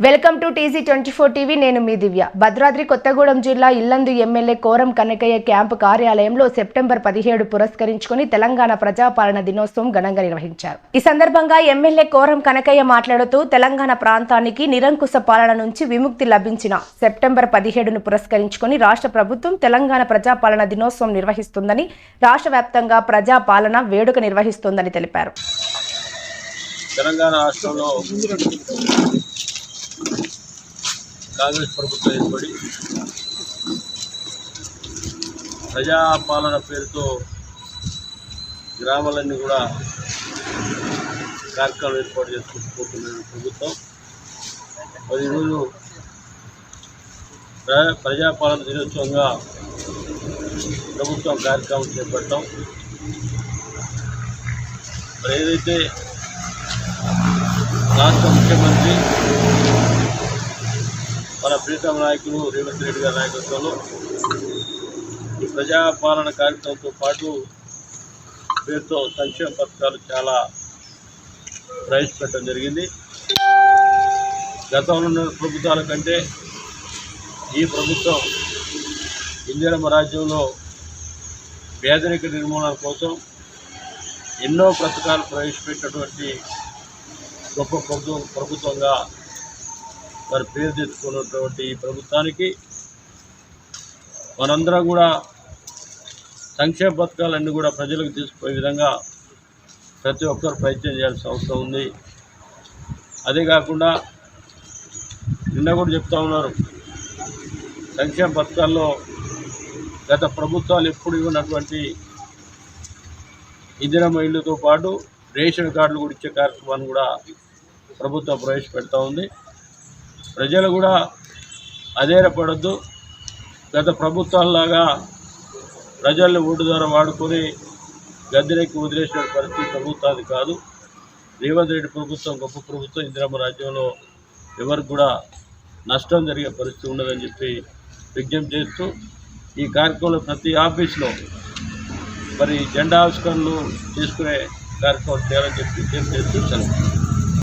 Welcome to TG twenty four TV. నేను మీ దివ్య. భద్రాద్రి కొత్తగూడెం జిల్లా ఇల్లందు ఎమ్మెల్యే కోరం కనకయ్య క్యాంపు కార్యాలయంలో సెప్టెంబర్ పదిహేడు పురస్కరించుకుని తెలంగాణ ప్రజాపాలన దినోత్సవం ఘనంగా నిర్వహించారు. ఈ సందర్భంగా ఎమ్మెల్యే కోరం కనకయ్య మాట్లాడుతూ తెలంగాణ ప్రాంతానికి నిరంకుశ పాలన నుంచి విముక్తి లభించిన సెప్టెంబర్ పదిహేడును పురస్కరించుకుని రాష్ట్ర ప్రభుత్వం తెలంగాణ ప్రజాపాలన దినోత్సవం నిర్వహిస్తుందని రాష్ట్ర వ్యాప్తంగా ప్రజాపాలన వేడుక నిర్వహిస్తోందని తెలిపారు. తెలంగాణ రాష్ట్రంలో కాంగ్రెస్ ప్రభుత్వం ఏర్పడి ప్రజాపాలన పేరుతో గ్రామాలన్నీ కూడా కార్యక్రమాలు ఏర్పాటు చేసుకుంటున్న ప్రభుత్వం. మరి ఈరోజు ప్రజాపాలన దినోత్సవంగా ప్రభుత్వం కార్యక్రమం చేపట్టాం. మరి ఏదైతే రాష్ట్ర ముఖ్యమంత్రి మన ప్రీతమ నాయకులు రేవంత్ రెడ్డి గారి నాయకత్వంలో ఈ ప్రజాపాలన కార్యక్రమంతో పాటు పేరుతో సంక్షేమ పథకాలు చాలా ప్రవేశపెట్టడం జరిగింది. గతంలో ఉన్న ప్రభుత్వాల కంటే ఈ ప్రభుత్వం ఇందిరమ్మ రాజ్యంలో పేదరిక నిర్మూలన కోసం ఎన్నో పథకాలు ప్రవేశపెట్టినటువంటి గొప్ప ప్రభుత్వం ప్రభుత్వంగా మరి పేరు తెచ్చుకున్నటువంటి ఈ ప్రభుత్వానికి మనందరం కూడా సంక్షేమ పథకాలన్నీ కూడా ప్రజలకు తీసుకుపోయే విధంగా ప్రతి ఒక్కరు ప్రయత్నం చేయాల్సిన అవసరం ఉంది. అదే కాకుండా నిన్న కూడా చెప్తా ఉన్నారు సంక్షేమ పథకాల్లో గత ప్రభుత్వాలు ఎప్పుడు ఇవ్వనటువంటి ఇందిరమ్మ ఇళ్ళతో పాటు రేషన్ కార్డులు కూడా ఇచ్చే కార్యక్రమాన్ని కూడా ప్రభుత్వం ప్రవేశపెడతా ఉంది. ప్రజలు కూడా అధైర్యపడద్దు. గత ప్రభుత్వాల్లాగా ప్రజల్ని ఓటు ద్వారా వాడుకొని గద్దెనెక్కి వదిలేసిన పరిస్థితి ప్రభుత్వాది కాదు. రేవంత్ రెడ్డి ప్రభుత్వం గొప్ప ప్రభుత్వం ఇందిరమ్మ రాజ్యంలో ఎవరికి కూడా నష్టం జరిగే పరిస్థితి ఉండదని చెప్పి విజ్ఞప్తి చేస్తూ ఈ కార్యక్రమంలో ప్రతి ఆఫీస్లో మరి జెండా ఆవిష్కరణలు తీసుకునే కార్యక్రమం చేయాలని చెప్పి విజ్ఞప్తి చేస్తూ సెలవు.